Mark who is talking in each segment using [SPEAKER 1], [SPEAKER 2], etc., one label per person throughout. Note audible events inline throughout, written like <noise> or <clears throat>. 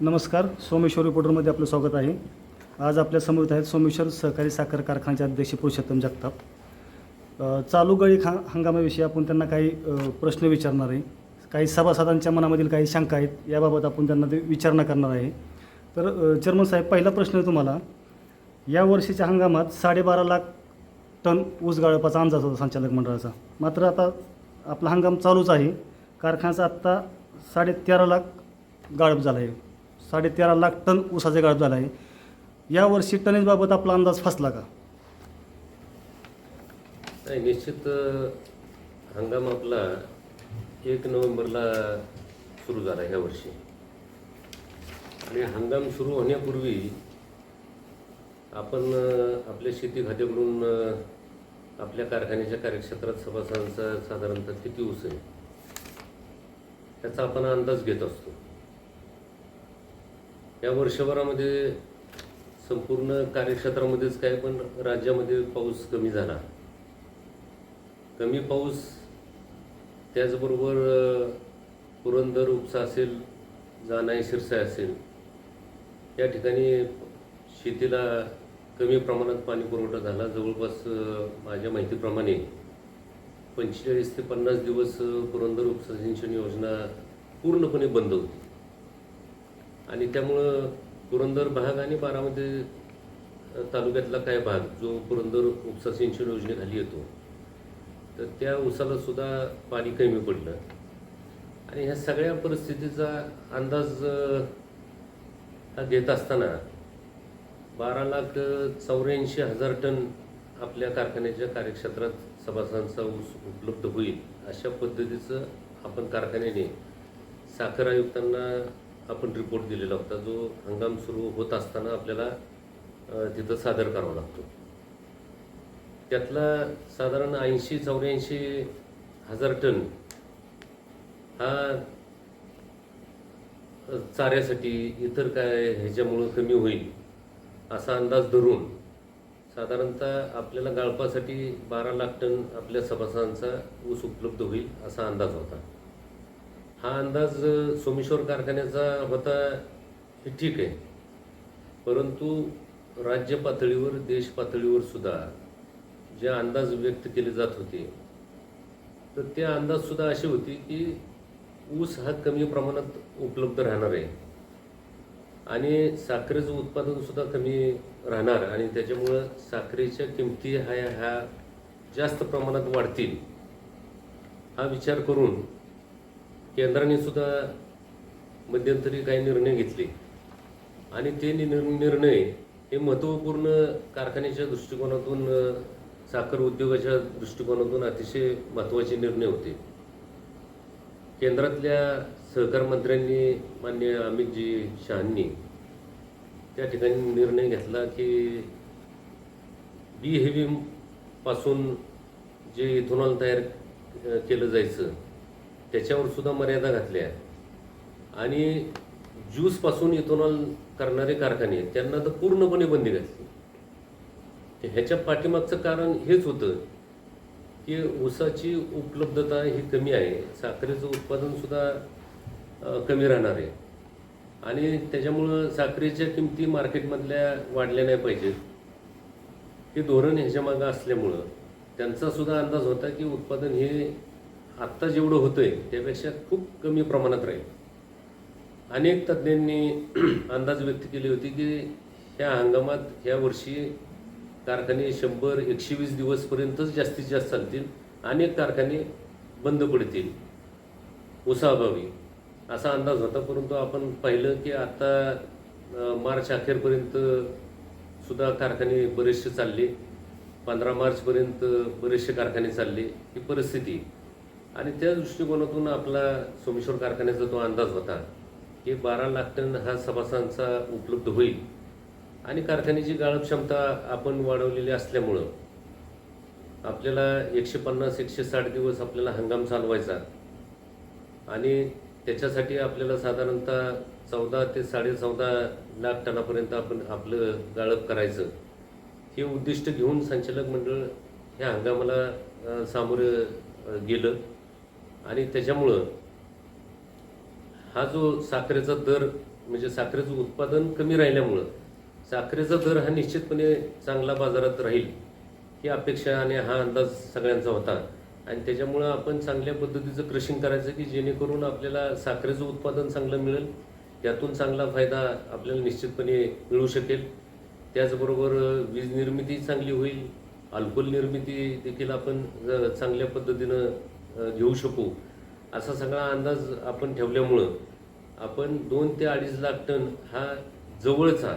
[SPEAKER 1] नमस्कार सोमेश्वर रिपोर्टरमध्ये आपलं स्वागत आहे. आज आपल्यासमोर आहेत सोमेश्वर सहकारी साखर कारखान्याचे अध्यक्ष पुरुषोत्तम जगताप. चालू गळी खा हंगामाविषयी आपण त्यांना काही प्रश्न विचारणार आहे. काही सभासदांच्या मनामधील काही शंका आहेत याबाबत आपण त्यांना ते विचारणा करणार आहे. तर अ, चेअरमन साहेब पहिला प्रश्न आहे तुम्हाला. या वर्षीच्या हंगामात साडेबारा लाख टन ऊस गाळपाचा अंदाज होता संचालक मंडळाचा. मात्र आता आपला हंगाम चालूच आहे. कारखान्याचा आत्ता साडेतेरा लाख गाळप झाला आहे. साडेतेरा लाख टन ऊसाचे गाळप झाला आहे. यावर्षी टनेजबाबत आपला अंदाज फसला का?
[SPEAKER 2] नाही निश्चित हंगाम आपला एक नोव्हेंबरला सुरू झाला ह्या वर्षी आणि हंगाम सुरू होण्यापूर्वी आपण आपल्या शेती खात्याकडून आपल्या कारखान्याच्या कार्यक्षेत्रात सभासदांचा साधारणतः किती ऊस आहे? त्याचा आपण अंदाज घेत असतो. या वर्षभरामध्ये संपूर्ण कार्यक्षेत्रामध्येच काय पण राज्यामध्ये पाऊस कमी झाला. कमी पाऊस त्याचबरोबर पुरंदर उपसा असेल जानाई शिरसाय असेल या ठिकाणी शेतीला कमी प्रमाणात पाणी पुरवठा झाला. जवळपास माझ्या माहितीप्रमाणे पंचेचाळीस ते पन्नास दिवस पुरंदर उपसा सिंचन योजना पूर्णपणे बंद होती. आणि त्यामुळं पुरंदर भाग आणि बारामध्ये तालुक्यातला काय भाग जो पुरंदर उपसा सिंचन योजनेखाली येतो तर त्या उसाला सुद्धा पाणी कमी पडलं. आणि ह्या सगळ्या परिस्थितीचा अंदाज हा घेत असताना बारा लाख चौऱ्याऐंशी हजार टन आपल्या कारखान्याच्या कार्यक्षेत्रात सभासदांचा ऊस उपलब्ध होईल अशा पद्धतीचं आपण कारखान्याने साखर आयुक्तांना आपण रिपोर्ट दिलेला होता जो हंगाम सुरू होत असताना आपल्याला तिथं सादर करावा लागतो. त्यातला साधारण ऐंशी चौऱ्याऐंशी हजार टन हा चाऱ्यासाठी इतर काय ह्याच्यामुळं कमी होईल असा अंदाज धरून साधारणतः आपल्याला गाळपासाठी बारा लाख टन आपल्या सभासदांचा ऊस उपलब्ध होईल असा अंदाज होता. हा अंदाज सोमेश्वर कारखान्याचा होता हे ठीक आहे. परंतु राज्य पातळीवर देश पातळीवर सुद्धा जे अंदाज व्यक्त केले जात होते तर ते अंदाजसुद्धा असे होते की ऊस हा कमी प्रमाणात उपलब्ध राहणार आहे. आणि साखरेचं उत्पादनसुद्धा कमी राहणार आणि त्याच्यामुळं साखरेच्या किमती ह्या ह्या जास्त प्रमाणात वाढतील हा विचार करून केंद्राने सुद्धा मध्यंतरी काही निर्णय घेतले. आणि ते नि- निर्णय हे महत्त्वपूर्ण कारखान्याच्या दृष्टिकोनातून साखर उद्योगाच्या दृष्टिकोनातून अतिशय महत्त्वाचे निर्णय होते. केंद्रातल्या सहकार मंत्र्यांनी मान्य अमितजी शहांनी त्या ठिकाणी निर्णय घेतला की बी हेवीपासून जे इथोनॉल तयार केलं जायचं त्याच्यावर सुद्धा मर्यादा घातल्या आणि ज्यूसपासून इथोनॉल करणारे कारखाने त्यांना तर पूर्णपणे बंदी घातली. तर ह्याच्या पाठीमागचं कारण हेच होतं की ऊसाची उपलब्धता ही कमी आहे साखरेचं उत्पादनसुद्धा कमी राहणार आहे. आणि त्याच्यामुळं साखरेच्या किमती मार्केटमधल्या वाढल्या नाही पाहिजेत. हे धोरण ह्याच्या मागं असल्यामुळं त्यांचासुद्धा अंदाज होता की उत्पादन हे आत्ता जेवढं होतंय त्यापेक्षा खूप कमी प्रमाणात राहील. अनेक तज्ज्ञांनी <clears throat> अंदाज व्यक्त केले होते की ह्या हंगामात ह्या वर्षी कारखाने शंभर एकशे वीस दिवसपर्यंतच जास्तीत जास्त चालतील अनेक कारखाने बंद पडतील. ऊसाअभावी असा अंदाज होता परंतु आपण पाहिलं की आता मार्च अखेरपर्यंत सुद्धा कारखाने बरेचसे चालले. पंधरा मार्चपर्यंत बरेचसे कारखाने चालले. ही परिस्थिती आणि त्या दृष्टिकोनातून आपला सोमेश्वर कारखान्याचा तो अंदाज होता की बारा लाख टन हा सभासांचा उपलब्ध होईल. आणि कारखान्याची गाळप क्षमता आपण वाढवलेली असल्यामुळं आपल्याला एकशे पन्नास एकशे साठ दिवस आपल्याला हंगाम चालवायचा. आणि त्याच्यासाठी आपल्याला साधारणतः चौदा ते साडेचौदा लाख टनापर्यंत आपण आपलं गाळप करायचं. हे उद्दिष्ट घेऊन संचालक मंडळ ह्या हंगामाला सामोरं गेलं. आणि त्याच्यामुळं हा जो साखरेचा दर म्हणजे साखरेचं उत्पादन कमी राहिल्यामुळं साखरेचा दर हा निश्चितपणे चांगला बाजारात राहील ही अपेक्षा आणि हा अंदाज सगळ्यांचा होता. आणि त्याच्यामुळं आपण चांगल्या पद्धतीचं क्रशिंग करायचं की जेणेकरून आपल्याला साखरेचं उत्पादन चांगलं मिळेल त्यातून चांगला फायदा आपल्याला निश्चितपणे मिळू शकेल. त्याचबरोबर वीज निर्मिती चांगली होईल अल्कोहोल निर्मिती देखील आपण चांगल्या पद्धतीनं घेऊ शकू. असा सगळा अंदाज आपण ठेवल्यामुळं आपण दोन ते अडीच लाख टन हा जवळचा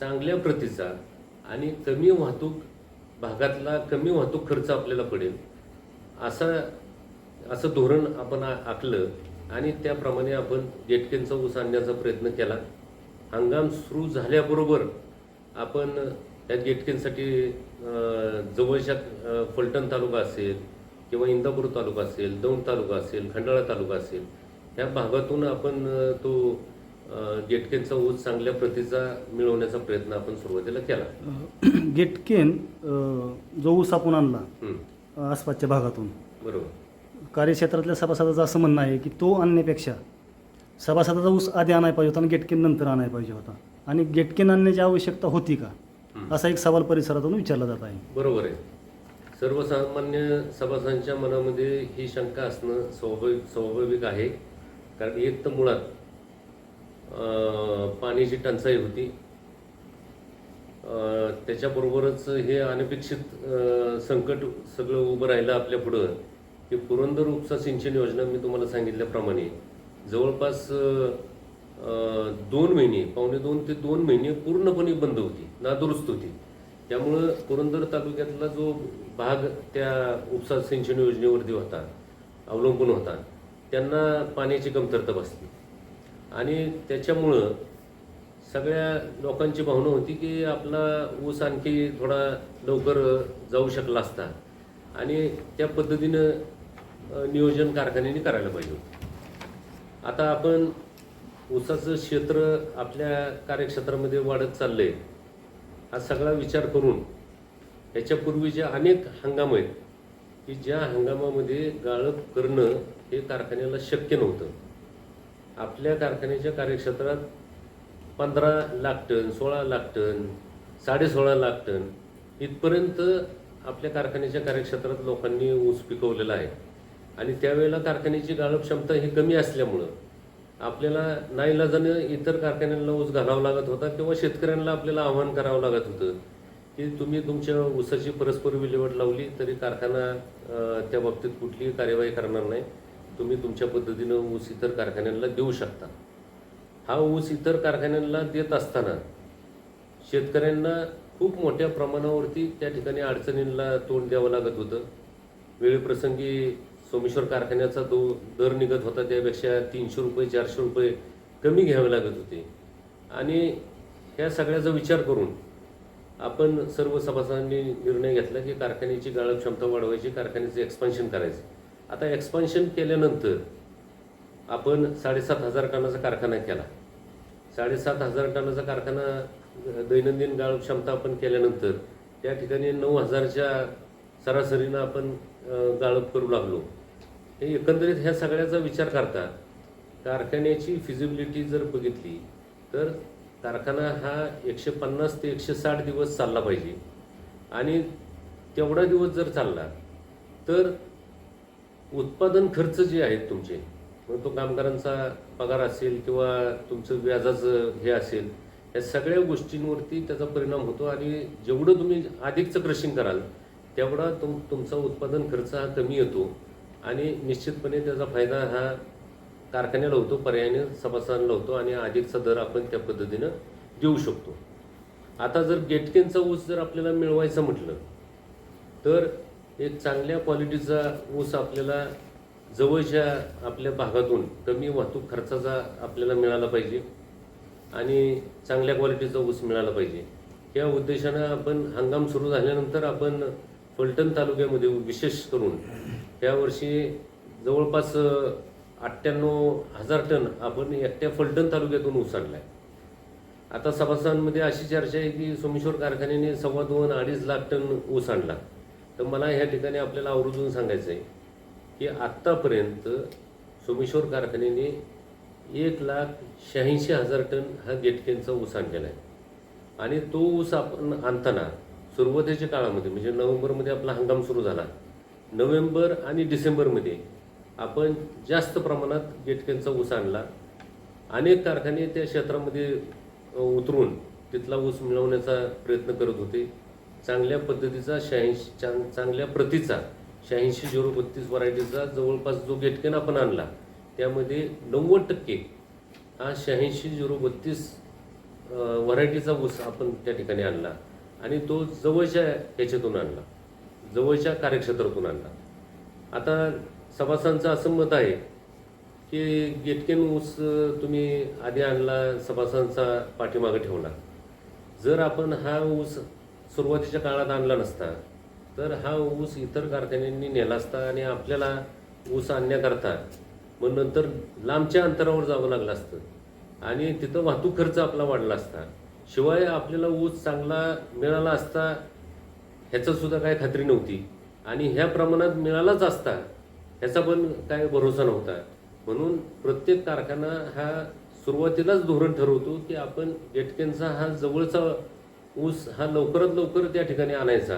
[SPEAKER 2] चांगल्या प्रतीचा आणि कमी वाहतूक भागातला कमी वाहतूक खर्च आपल्याला पडेल. असं असं धोरण आपण आखलं आणि त्याप्रमाणे आपण जेटकेंचा ऊस आणण्याचा प्रयत्न केला. हंगाम सुरू झाल्याबरोबर आपण त्या गेटकेनसाठी जवळच्या फलटण तालुका असेल किंवा इंदापूर तालुका असेल दौंड तालुका असेल खंडाळा तालुका असेल ह्या भागातून आपण तो गेटकेनचा ऊस चांगल्या प्रतीचा मिळवण्याचा प्रयत्न आपण सुरुवातीला केला. <clears throat>
[SPEAKER 1] गेटकेन जो ऊस आपण आणला आसपासच्या भागातून.
[SPEAKER 2] बरोबर.
[SPEAKER 1] कार्यक्षेत्रातल्या सभासदाचं असं म्हणणं आहे की तो आणण्यापेक्षा सभासदाचा ऊस आधी आणायला पाहिजे होता आणि गेटकेन नंतर आणायला पाहिजे होता. आणि गेटकेन आणण्याची आवश्यकता होती का. असा एक सवाल परिसरातून विचारला जात आहे.
[SPEAKER 2] बरोबर आहे. सर्वसामान्य सभासदांच्या मनामध्ये ही शंका असणं स्वाभाविक स्वाभाविक आहे. कारण एक तर मुळात पाण्याची टंचाई होती. त्याच्याबरोबरच हे अनपेक्षित संकट सगळं उभं राहिलं आपल्या पुढं की पुरंदर उपसा सिंचन योजना मी तुम्हाला सांगितल्याप्रमाणे जवळपास दोन महिने पावणे दोन ते दोन महिने पूर्णपणे बंद होती नादुरुस्त होती. त्यामुळं पुरंदर तालुक्यातला जो भाग त्या उपसा सिंचन योजनेवरती होता अवलंबून होता त्यांना पाण्याची कमतरता बसली. आणि त्याच्यामुळं सगळ्या लोकांची भावना होती की आपला ऊस आणखी थोडा लवकर जाऊ शकला असता. आणि त्या पद्धतीनं नियोजन कारखान्याने करायला पाहिजे आता आपण ऊसाचं क्षेत्र आपल्या कार्यक्षेत्रामध्ये वाढत चाललं आहे हा सगळा विचार करून याच्यापूर्वीचे अनेक हंगाम आहेत की ज्या हंगामामध्ये गाळप करणं हे कारखान्याला शक्य नव्हतं. आपल्या कारखान्याच्या कार्यक्षेत्रात पंधरा लाख टन सोळा लाख टन साडेसोळा लाख टन इथपर्यंत आपल्या कारखान्याच्या कार्यक्षेत्रात लोकांनी ऊस पिकवलेला आहे. आणि त्यावेळेला कारखान्याची गाळप क्षमता ही कमी असल्यामुळं आपल्याला नाईलाजाने इतर कारखान्यांना ऊस घालावा लागत होता किंवा शेतकऱ्यांना आपल्याला आव्हान करावं लागत होतं की तुम्ही तुमच्या ऊसाची परस्पर विल्हेवाट लावली तरी कारखाना त्या बाबतीत कुठलीही कार्यवाही करणार नाही. तुम्ही तुमच्या पद्धतीनं ऊस इतर कारखान्यांना देऊ शकता. हा ऊस इतर कारखान्यांना देत असताना शेतकऱ्यांना खूप मोठ्या प्रमाणावरती त्या ठिकाणी अडचणींना तोंड द्यावं लागत होतं. वेळप्रसंगी सोमेश्वर कारखान्याचा दो दर निघत होता त्यापेक्षा तीनशे रुपये चारशे रुपये कमी घ्यावे लागत होते. आणि ह्या सगळ्याचा विचार करून आपण सर्व सभासदांनी निर्णय घेतला की कारखान्याची गाळप क्षमता वाढवायची कारखान्याचं एक्सपान्शन करायचं. आता एक्सपान्शन केल्यानंतर आपण साडेसात हजार टनाचा कारखाना केला. साडेसात हजार टनाचा कारखाना दैनंदिन गाळप क्षमता आपण केल्यानंतर त्या ठिकाणी नऊ हजारच्या सरासरीनं आपण गाळप करू लागलो. हे एकंदरीत ह्या सगळ्याचा विचार करता कारखान्याची फिजिबिलिटी जर बघितली तर कारखाना हा एकशे पन्नास ते एकशे साठ दिवस चालला पाहिजे. आणि तेवढा दिवस जर चालला तर उत्पादन खर्च जे आहेत तुमचे मग तो कामगारांचा पगार असेल किंवा तुमचं व्याजाचं हे असेल या सगळ्या गोष्टींवरती त्याचा परिणाम होतो. आणि जेवढं तुम्ही अधिकचं क्रशिंग कराल तेवढा तुम तुमचा उत्पादन खर्च हा कमी येतो. आणि निश्चितपणे त्याचा फायदा हा कारखान्याला होतो पर्यायाने सभासदांना होतो आणि अधिकचा दर आपण त्या पद्धतीनं देऊ शकतो. आता जर गेटकेनचा ऊस जर आपल्याला मिळवायचा म्हटलं तर एक चांगल्या क्वालिटीचा ऊस आपल्याला जवळच्या आपल्या भागातून कमी वाहतूक खर्चाचा आपल्याला मिळाला पाहिजे आणि चांगल्या क्वालिटीचा ऊस मिळाला पाहिजे. या उद्देशानं आपण हंगाम सुरू झाल्यानंतर आपण फलटण तालुक्यामध्ये विशेष करून यावर्षी जवळपास अठ्ठ्याण्णव हजार टन आपण एकट्या फलटण तालुक्यातून ऊस आहे आता सभासदांमध्ये अशी चर्चा आहे की सोमेश्वर कारखान्याने सव्वा दोन अडीच लाख टन ऊस आणला. तर मला ह्या ठिकाणी आपल्याला आवर्जून सांगायचं आहे की आत्तापर्यंत सोमेश्वर कारखान्याने एक लाख शहाऐंशी हजार टन हा गेटकेनचा ऊस आणलेला आहे. आणि तो ऊस आपण आणताना सुरुवातीच्या काळामध्ये म्हणजे नोव्हेंबरमध्ये आपला हंगाम सुरू झाला. नोव्हेंबर आणि डिसेंबरमध्ये आपण जास्त प्रमाणात गेटकेनचा ऊस आणला. अनेक कारखाने त्या क्षेत्रामध्ये उतरून तिथला ऊस मिळवण्याचा प्रयत्न करत होते. चांगल्या पद्धतीचा शहाऐंशी चांग चांगल्या प्रतीचा शहाऐंशी झिरो बत्तीस व्हरायटीचा जवळपास जो गेटकेन आपण आणला त्यामध्ये नव्वद टक्के हा शहाऐंशी झिरो बत्तीस व्हरायटीचा ऊस आपण त्या ठिकाणी आणला आणि तो जवळच्या ह्याच्यातून आणला. जवळच्या कार्यक्षेत्रातून आणला आता सभासदांचं असं मत आहे की गेटकेन ऊस तुम्ही आधी आणला सभासदांचा पाठीमागे ठेवला. जर आपण हा ऊस सुरुवातीच्या काळात आणला नसता तर हा ऊस इतर कारखान्यांनी नेला असता आणि आपल्याला ऊस आणण्याकरता मग नंतर लांबच्या अंतरावर जावं लागलं असतं आणि तिथं वाहतूक खर्च आपला वाढला असता. शिवाय आपल्याला ऊस चांगला मिळाला असता ह्याचं सुद्धा काय खात्री नव्हती. आणि ह्या प्रमाणात मिळालाच असता ह्याचा पण काय भरोसा नव्हता. म्हणून प्रत्येक कारखाना हा सुरुवातीलाच धोरण ठरवतो की आपण गेटकेनचा हा जवळचा ऊस हा लवकरात लवकर त्या ठिकाणी आणायचा.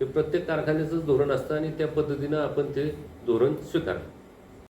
[SPEAKER 2] हे प्रत्येक कारखान्याचंच धोरण असतं आणि त्या पद्धतीनं आपण ते धोरण स्वीकारतो.